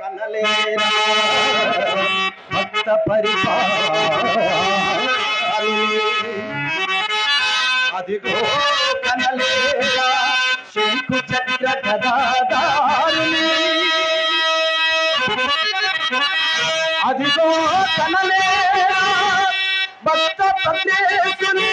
కనలేరా భక్త పరిపాలి అదిగో కనలేరా శంకు చక్ర గదాదారుని అదిగో కనలేరా భక్త పరమేశుని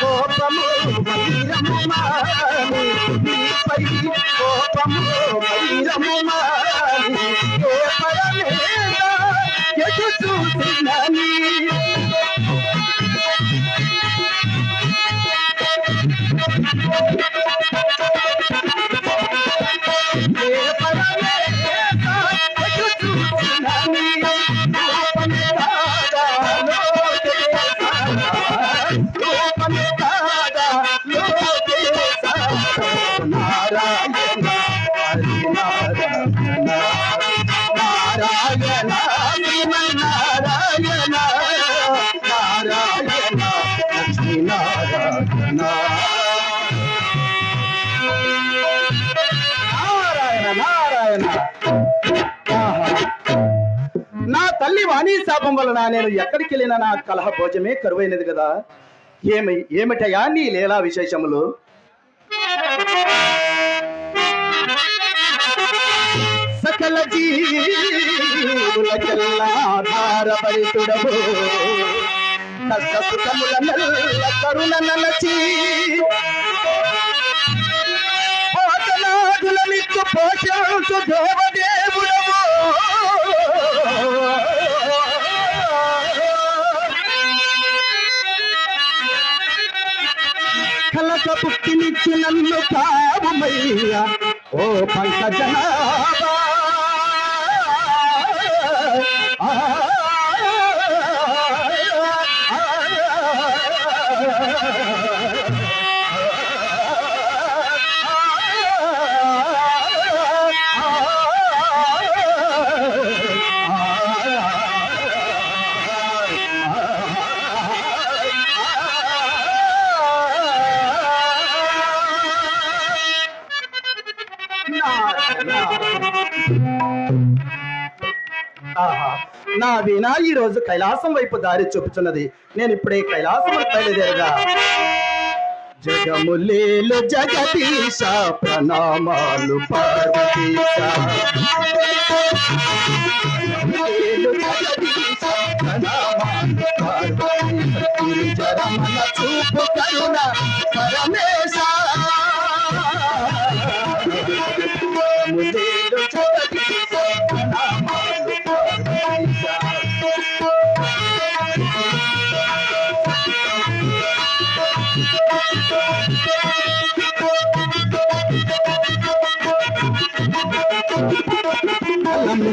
కోపము వైరము మాని కోపము వైరము మాని నారాయణ నారాయణ. నా తల్లి వాణి శాపం వలన నేను ఎక్కడికి వెళ్ళినా నా కలహ భోజమే కరువైనది కదా. ఏమి ఏమిటయా నీ లీలా విశేషములు? సకల జీవులకెల్లాధారపరితుడవు కష్టసుఖముల మెల్ల కరుణ నలచి పోతనాదులనిత్తు పోషించు దేవదేవుడవు. కలక పుట్టినిచ్చి నన్ను కావుమయ్యా. ఓ పంకజనా. ఆహా. నా వీణ ఈ రోజు కైలాసం వైపు దారి చూపుతున్నది నేను ఇప్పుడే కైలాసం బయలుదేరగా. జగములేలు జగదీశ ప్రణామాలు పార్వతీశ.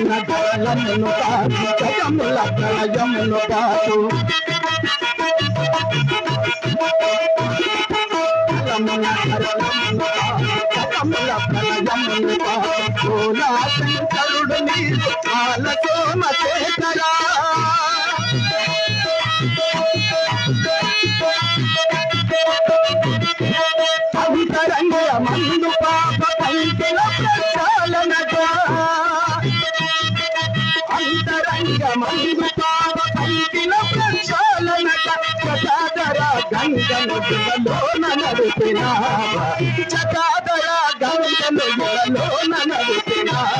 కలమున గలమును కాదు జగముల ప్రళయమును కాదు. కలమున గలమును కాదు జగముల ప్రళయమును కాదు. ఓలా శంకరుడు నీరు కాల సోమ చేతరా మందు పాప అంతరంగ మందు పాప చటాదర గంగను యువలోన నడిపినావా చటాదర గంగను యువలోన నడిపినావా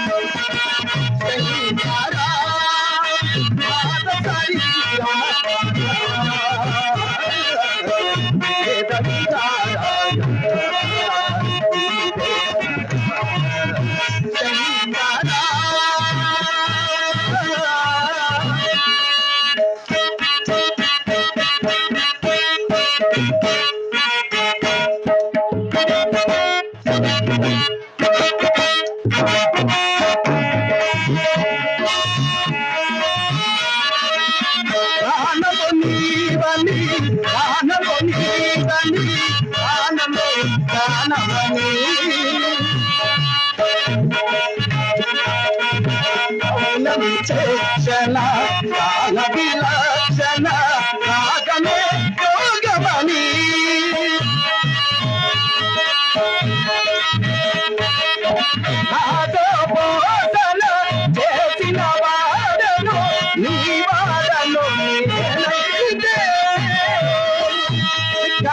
నారాయణ మౌనం కాల విలక్షణ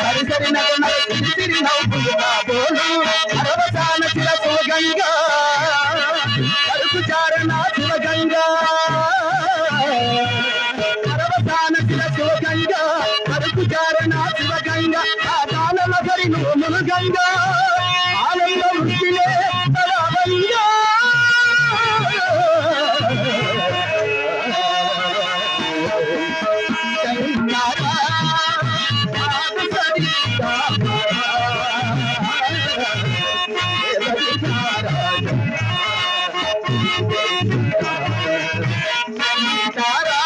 సరి సరి నవ్వు నవ్వులు కాబోలు తారా.